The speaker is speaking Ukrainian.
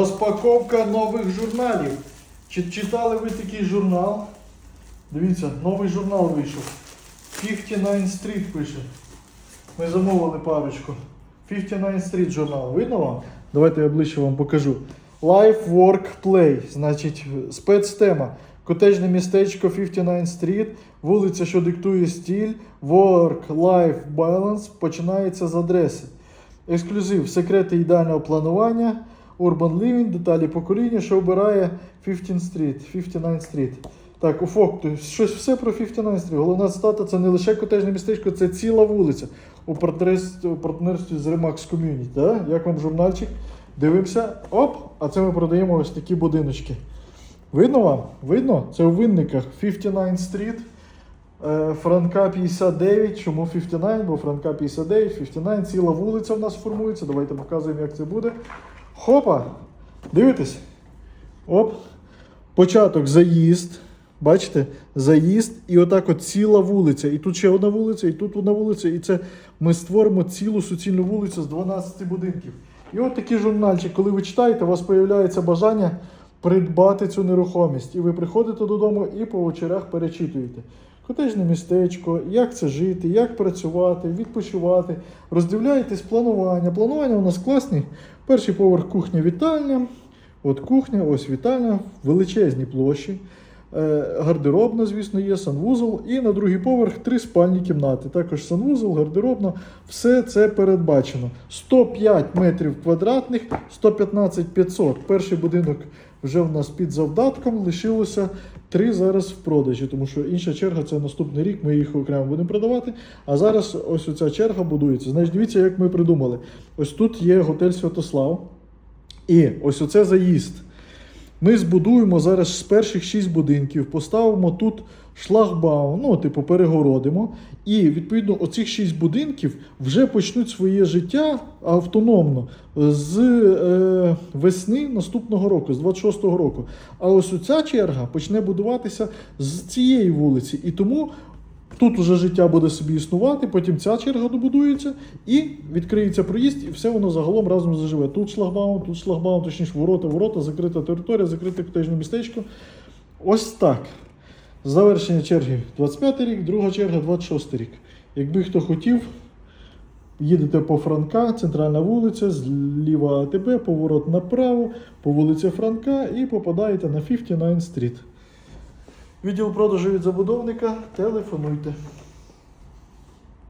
Розпаковка нових журналів. Чи читали ви такий журнал? Дивіться, новий журнал вийшов. 59 Street пише. Ми замовили парочку. 59 Street журнал. Видно вам? Давайте я ближче вам покажу. Life, Work, Play. Значить, спецтема. Котежне містечко 59 Street, вулиця, що диктує стиль, Work, Life, Balance починається з адреси. Ексклюзив, секрети ідеального планування, Urban Living, деталі покоління, що обирає 15 Street, 59 Street. Так, у факту, щось все про 59 Street. Головна цитата це не лише котежне містечко, це ціла вулиця у партнерстві, у партнерстві з Remax Community. Да? Як вам журнальчик? Дивимося. Оп! А це ми продаємо ось такі будиночки. Видно вам? Видно? Це у винниках 59 Street. Е, Франка 59. Чому 59? Бо Франка 59, 59, ціла вулиця в нас формується. Давайте показуємо, як це буде. Хопа! Дивитесь? Оп. Початок заїзд. Бачите? Заїзд, і отак от ціла вулиця. І тут ще одна вулиця, і тут одна вулиця. І це ми створимо цілу суцільну вулицю з 12 будинків. І от такий журнальчик, коли ви читаєте, у вас з'являється бажання придбати цю нерухомість. І ви приходите додому і по вечорах перечитуєте. Котежне містечко, як це жити, як працювати, відпочивати. Роздивляєтесь планування. Планування у нас класні. Перший поверх кухня вітальня. От кухня, ось вітальня, величезні площі. Е, Гардеробна, звісно, є, санвузол. І на другий поверх три спальні кімнати. Також санвузол, гардеробна. Все це передбачено. 105 метрів квадратних, 115 500. Перший будинок вже в нас під завдатком. Лишилося три зараз в продажі, тому що інша черга це наступний рік. Ми їх окремо будемо продавати. А зараз ось оця черга будується. Значить, дивіться, як ми придумали. Ось тут є готель Святослав. І ось оце заїзд. Ми збудуємо зараз з перших шість будинків, поставимо тут шлагбаум, ну, типу, перегородимо. І відповідно оцих шість будинків вже почнуть своє життя автономно з е, весни наступного року, з 26-го року. А ось ця черга почне будуватися з цієї вулиці. І тому Тут уже життя буде собі існувати, потім ця черга добудується і відкриється проїзд, і все воно загалом разом заживе. Тут шлагбаум, тут шлагбаум, точніше ворота, ворота, закрита територія, закрите котежне містечко. Ось так. Завершення черги 25 рік, друга черга 26 рік. Якби хто хотів, їдете по Франка, центральна вулиця, зліва АТБ, поворот направо, по вулиці Франка і попадаєте на 59 стріт. Відділ продажу від забудовника. Телефонуйте.